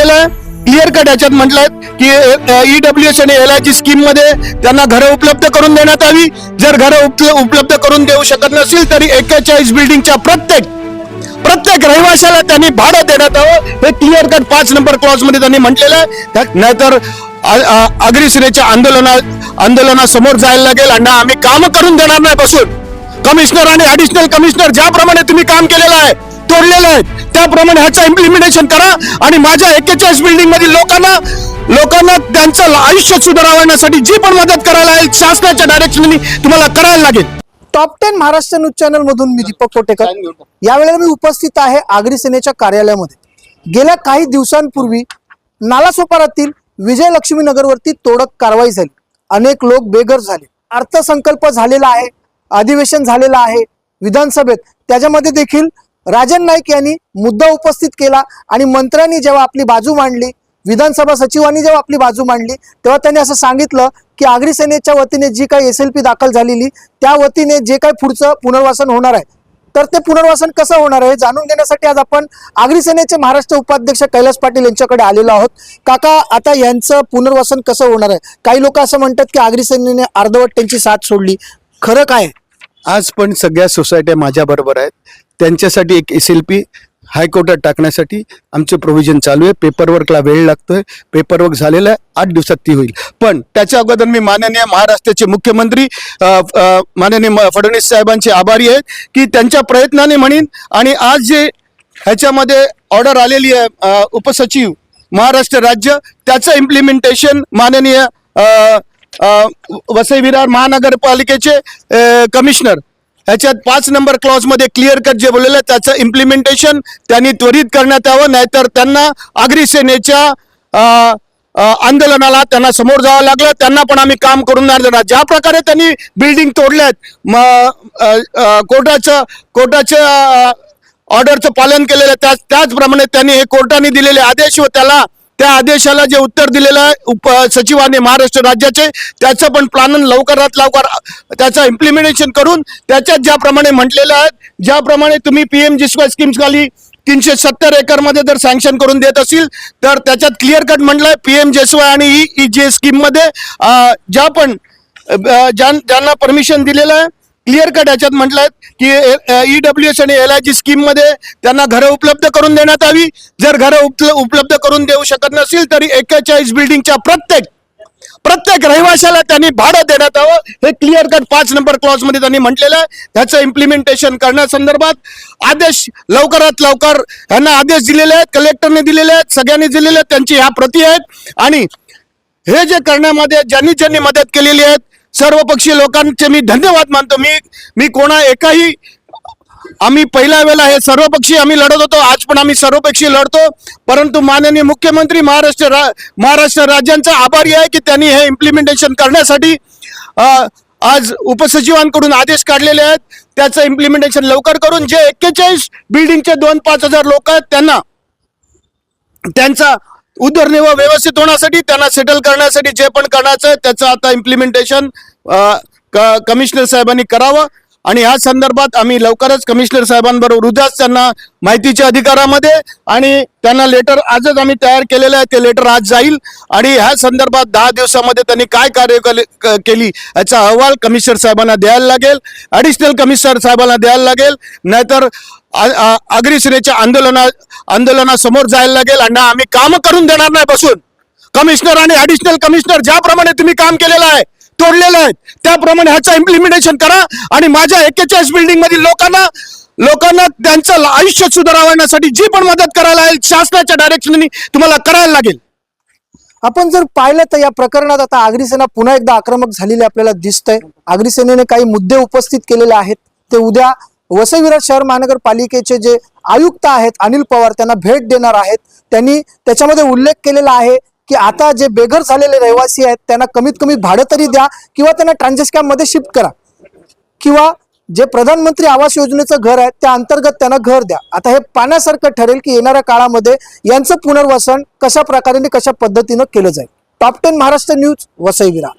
म्हटलेलं आहे. Clear cut याच्यात म्हटलंय की ईडब्ल्यू एस आणि एल आय ची स्कीममध्ये त्यांना घरं उपलब्ध करून देण्यात यावी जर घरं उपलब्ध करून देऊ शकत नसेल तरी एक्केचाळीस बिल्डिंगच्या प्रत्येक प्रत्येक रहिवाशाला त्यांनी भाडं देण्यात यावं हे क्लिअर कट पाच नंबर क्लॉजमध्ये त्यांनी म्हटलेलं आहे. नाहीतर अग्रिसेनेच्या आंदोलना आंदोलनासमोर जायला लागेल आणि आम्ही काम करून देणार नाही बसून. कमिशनर आणि ऍडिशनल कमिशनर ज्याप्रमाणे तुम्ही काम केलेलं आहे तोडलेलं आहे त्याप्रमाणे ह्याचं इम्प्लिमेंटेशन करा आणि माझ्या एक्केचाळीस बिल्डिंग मधील लोकांना लोकांना त्यांचं आयुष्य सुधारवण्यासाठी जी पण मदत करायला येईल शासनाच्या डायरेक्शननी तुम्हाला करायला लागेल. Top ten Maharashtra news channel मधून मी दीपक कोटेकर. यावेळेला मी उपस्थित आहे आगरी सेनेच्या कार्यालयामध्ये. गेल्या काही दिवसांपूर्वी नालासोपारातील विजयलक्ष्मी नगरवरती तोडक कारवाई झाली. अनेक लोक बेघर झाले. अर्थसंकल्प झालेला आहे अधिवेशन झालेलं आहे विधानसभेत. त्याच्यामध्ये देखील राजन नाईक यांनी मुद्दा उपस्थित केला आणि मंत्र्यांनी जेव्हा आपली बाजू मांडली विधानसभा सचिवांनी जेव्हा आपली बाजू मांडली तेव्हा त्यांनी असं सांगितलं की आगरी सेनेच्या वतीने जी काही एस एल पी दाखल झालेली त्या वतीने जे काही पुढचं पुनर्वसन होणार आहे. तर ते पुनर्वसन कसं होणार आहे जाणून घेण्यासाठी आज आपण आगरी सेनेचे महाराष्ट्र उपाध्यक्ष कैलास पाटील यांच्याकडे आलेलो आहोत. काका आता यांचं पुनर्वसन कसं होणार आहे? काही लोक असं म्हणतात की आगरी सेनेने अर्धवट त्यांची साथ सोडली. खरं काय आहे? आज पण सगळ्या सोसायट्या माझ्याबरोबर आहेत. त्यांच्यासाठी एक एस एल पी हायकोर्टात टाकण्यासाठी आमचं प्रोव्हिजन चालू आहे. पेपरवर्कला वेळ लागतोय. पेपरवर्क झालेलं आहे. आठ दिवसात ती होईल. पण त्याच्या अगोदर मी माननीय महाराष्ट्राचे मुख्यमंत्री माननीय म- फडणवीस साहेबांचे आभारी आहेत की त्यांच्या प्रयत्नाने म्हणेन आणि आज जे ह्याच्यामध्ये ऑर्डर आलेली आहे उपसचिव महाराष्ट्र राज्य त्याचं इम्प्लिमेंटेशन माननीय वसई विरार महानगरपालिकेचे कमिशनर ह्याच्यात पाच नंबर क्लॉजमध्ये क्लिअर कट जे बोललेलं आहे त्याचं इम्प्लिमेंटेशन त्यांनी त्वरित करण्यात यावं नाहीतर त्यांना आगरी सेनेच्या आंदोलनाला त्यांना समोर जावं लागलं त्यांना पण आम्ही काम करून नाही देणार ज्या प्रकारे त्यांनी बिल्डिंग तोडल्यात कोर्टाचं कोर्टाच्या ऑर्डरचं पालन केलेलं त्याच त्याचप्रमाणे त्यांनी हे कोर्टाने दिलेले आदेश व त्याला त्या आदेशाला जे उत्तर दिलेलं आहे उप सचिवाने महाराष्ट्र राज्याचे त्याचं पण प्लान लवकरात लवकर त्याचं इम्प्लिमेंटेशन करून त्याच्यात ज्याप्रमाणे म्हटलेलं आहे ज्याप्रमाणे तुम्ही पीएम जिस्वा स्कीम्स खाली तीनशे सत्तर एकरमध्ये जर सँक्शन करून देत असेल तर त्याच्यात क्लिअर कट म्हटलंय पीएम जेसवाय आणि ई जे स्कीममध्ये ज्या पण ज्यां ज्यांना परमिशन दिलेलं आहे क्लिअर कट याच्यात म्हटलंय की ईडब्ल्यू एस आणि एल आय जी स्कीममध्ये त्यांना घरं उपलब्ध करून देण्यात यावी जर घरं उपल- उपलब्ध करून देऊ शकत नसेल तरी एक्केचाळीस बिल्डिंगच्या प्रत्येक प्रत्येक रहिवाशाला त्यांनी भाडं देण्यात यावं हे क्लिअर कट पाच नंबर क्लॉजमध्ये त्यांनी म्हटलेलं आहे. त्याचं इम्प्लिमेंटेशन करण्यासंदर्भात आदेश लवकरात लवकर यांना आदेश दिलेले आहेत कलेक्टरने दिलेले आहेत सगळ्यांनी दिलेले आहेत त्यांची ह्या प्रती आहेत. आणि हे जे करण्यामध्ये ज्यांनी ज्यांनी मदत केलेली आहेत सर्वपक्षीय लोकांचे मी धन्यवाद मानतो. मी मी कोणा एकाही आम्ही पहिल्या वेळेला हे सर्वपक्षीय आम्ही लढत होतो आज पण आम्ही सर्वपक्षीय लढतो. परंतु माननीय मुख्यमंत्री महाराष्ट्र रा- महाराष्ट्र राज्यांचा आभारी आहे की त्यांनी हे इम्प्लिमेंटेशन करण्यासाठी आज उपसचिवांकडून आदेश काढलेले आहेत. त्याचं इम्प्लिमेंटेशन लवकर करून जे एक्केचाळीस बिल्डिंगचे दोन पाच हजार लोक आहेत त्यांना त्यांचा उदरनिर्वाह व्यवस्थित होण्यासाठी त्यांना सेटल करण्यासाठी जे पण करायचं आहे त्याचं आता इम्प्लिमेंटेशन कमिशनर साहेबांनी करावं. आणि या संदर्भात आम्ही लवकरच कमिशनर साहेबांबरोबर उद्याच त्यांना माहितीच्या अधिकारामध्ये आणि त्यांना लेटर आजच आम्ही तयार केलेलं आहे ते लेटर आज जाईल. आणि ह्या संदर्भात दहा दिवसामध्ये त्यांनी काय कार्य क- केली याचा अहवाल कमिशनर साहेबांना द्यायला लागेल. ॲडिशनल कमिशनर साहेबांना द्यायला लागेल. नाहीतर आ- आंदोलना आंदोलनासमोर जायला लागेल आणि आम्ही काम करून देणार नाही बसून. कमिशनर आणि ऍडिशनल कमिशनर ज्याप्रमाणे तुम्ही काम केलेलं आहे तोडलेलं आहे त्याप्रमाणे ह्याचं इम्प्लिमेंटेशन करा आणि माझ्या एक्केचाळीस बिल्डिंग मधील लोकांना लोकांना त्यांचं आयुष्य सुधारण्यासाठी जी पण मदत करायला येईल शासनाच्या डायरेक्शननी तुम्हाला करायला लागेल. आपण जर पाहिलं तर या प्रकरणात आता आगरी सेना पुन्हा एकदा आक्रमक झालेली आपल्याला दिसतंय. आग्रीसेनेने काही मुद्दे उपस्थित केलेले आहेत. ते उद्या वसई विरार शहर महानगरपालिकेचे जे आयुक्त आहेत अनिल पवार त्यांना भेट देणार आहेत. त्यांनी त्याच्यामध्ये उल्लेख केलेला आहे की आता जे बेघर झालेले रहिवासी आहेत त्यांना कमीत कमी भाडं तरी द्या किंवा त्यांना ट्रान्झेक्ट कॅम्पमध्ये शिफ्ट करा. किंवा जे प्रधानमंत्री आवास योजनेचं घर आहे त्या अंतर्गत त्यांना घर द्या. आता हे पाण्यासारखं ठरेल की येणाऱ्या काळामध्ये यांचं पुनर्वसन कशा प्रकारे कशा पद्धतीनं केलं जाईल? Top ten Maharashtra news Vasai Virar